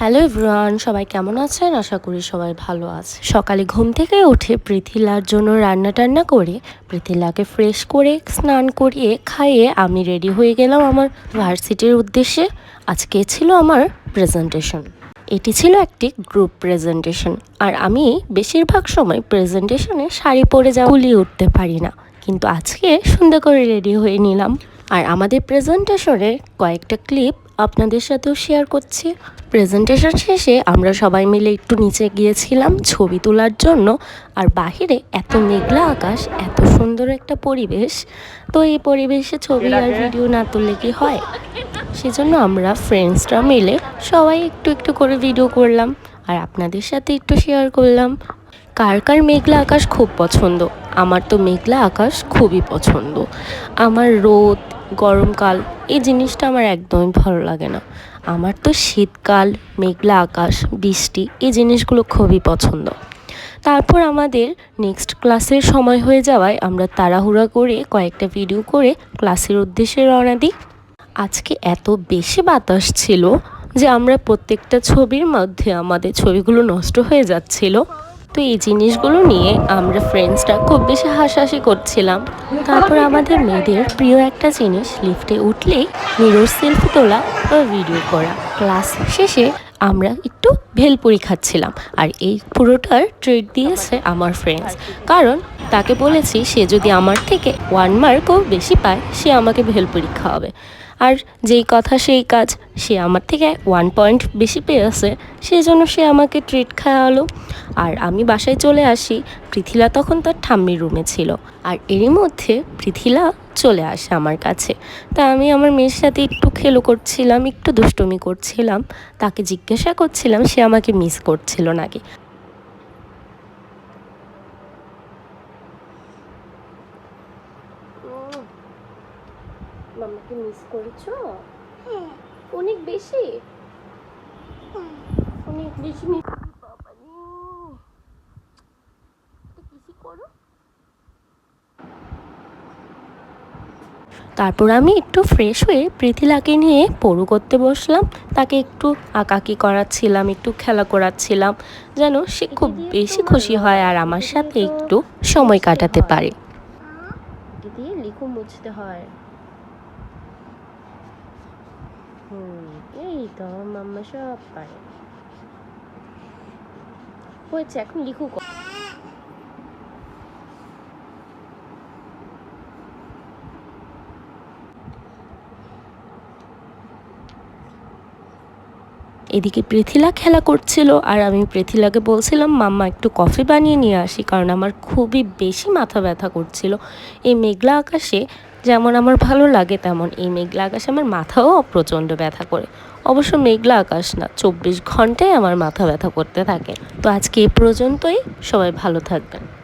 Hello everyone, সবাই কেমন আছেন? আশা করি সবাই ভালো আছে সকালে ঘুম থেকে উঠে পৃথিলার জন্য রান্না টান্না করে পৃথিলাকে ফ্রেশ করে স্নান করিয়ে খাইয়ে আমি রেডি হয়ে গেলাম আমার ভার্সিটির উদ্দেশ্যে। আজকে ছিল আমার প্রেজেন্টেশন এটি ছিল একটি গ্রুপ প্রেজেন্টেশন আর আমি বেশিরভাগ সময় প্রেজেন্টেশনে শাড়ি পরে যা গুলিয়ে উঠতে পারি না। কিন্তু আজকে সুন্দর করে রেডি হয়ে নিলাম। আর আমাদের প্রেজেন্টেশনের কয়েকটা ক্লিপ আপনাদের সাথেও শেয়ার করছি। প্রেজেন্টেশন শেষে আমরা সবাই মিলে একটু নিচে গিয়েছিলাম ছবি তোলার জন্য আর বাহিরে এত মেঘলা আকাশ এত সুন্দর একটা পরিবেশ। তো এই পরিবেশে ছবি আর ভিডিও না তুললে কি হয়? সেজন্য আমরা ফ্রেন্ডসরা মিলে সবাই একটু একটু করে ভিডিও করলাম আর আপনাদের সাথে একটু শেয়ার করলাম। কার কার মেঘলা আকাশ খুব পছন্দ? আমার তো মেঘলা আকাশ খুবই পছন্দ। আমার রোদ, গরমকাল, এই জিনিসটা আমার একদমই ভালো লাগে না। আমার তো শীতকাল, মেঘলা আকাশ, বৃষ্টি, এই জিনিসগুলো খুবই পছন্দ। তারপর আমাদের নেক্সট ক্লাসের সময় হয়ে যাওয়ায় আমরা তাড়াহুড়া করে কয়েকটা ভিডিও করে ক্লাসের উদ্দেশ্যে রওনা দিই। আজকে এত বেশি বাতাস ছিল যে আমরা প্রত্যেকটা ছবির মধ্যে আমাদের ছবিগুলো নষ্ট হয়ে যাচ্ছিল। তো এই জিনিসগুলো নিয়ে আমরা ফ্রেন্ডসরা খুব বেশি হাসাহাসি করছিলাম। তারপর আমাদের মেয়েদের প্রিয় একটা জিনিস লিফটে উঠলেই মিরর সেলফি তোলা বা ভিডিও করা। ক্লাস শেষে আমরা একটু ভেলপুরি খাচ্ছিলাম আর এই পুরোটার ট্রিট দিয়েছে আমার ফ্রেন্ডস কারণ তাকে বলেছি, সে যদি আমার থেকে ওয়ান মার্কও বেশি পায়, সে আমাকে ভেলপুরি খাওয়াবে। আর যেই কথা সেই কাজ, সে আমার থেকে ওয়ান পয়েন্ট বেশি পেয়েছে সেই জন্য সে আমাকে ট্রিট খাওয়ালো। আর আমি বাসায় চলে আসি পৃথিলা তখন তার ঠাম্মির রুমে ছিল। আর এরই মধ্যে পৃথিলা চলে আসে আমার কাছে। তা আমি আমার মেয়ের সাথে একটু খেলো করছিলাম, একটু দুষ্টমি করছিলাম। তাকে জিজ্ঞাসা করছিলাম, সে আমাকে মিস করছিল নাকি। মামাকে মিস করেছ? অনেক বেশি? অনেক বেশি মিস বাবা বেশি করো। তারপর আমি একটু ফ্রেশ হয়ে পৃথিলাকে নিয়ে পড়ু করতে বসলাম। তাকে একটু আঁকাকি করাচ্ছিলাম একটু খেলা করাচ্ছিলাম যেন সে খুব বেশি খুশি হয় আর আমার সাথে একটু সময় কাটাতে পারে। দিদি লিখু মুছতে হয়। এই তো মাম্মা সব পারে। হয়েছে, এখন এদিকে পৃথিলা খেলা করছিল, আর আমি পৃথিলাকে বলছিলাম, মাম্মা, একটু কফি বানিয়ে নিয়ে আসি, কারণ আমার খুবই বেশি মাথা ব্যথা করছিল। এই মেঘলা আকাশে যেমন আমার ভালো লাগে তেমন এই মেঘলা আকাশে আমার মাথাও প্রচণ্ড ব্যথা করে। অবশ্য মেঘলা আকাশ না, চব্বিশ ঘন্টায় আমার মাথা ব্যথা করতে থাকে। তো আজকে এ পর্যন্তই, সবাই ভালো থাকবেন।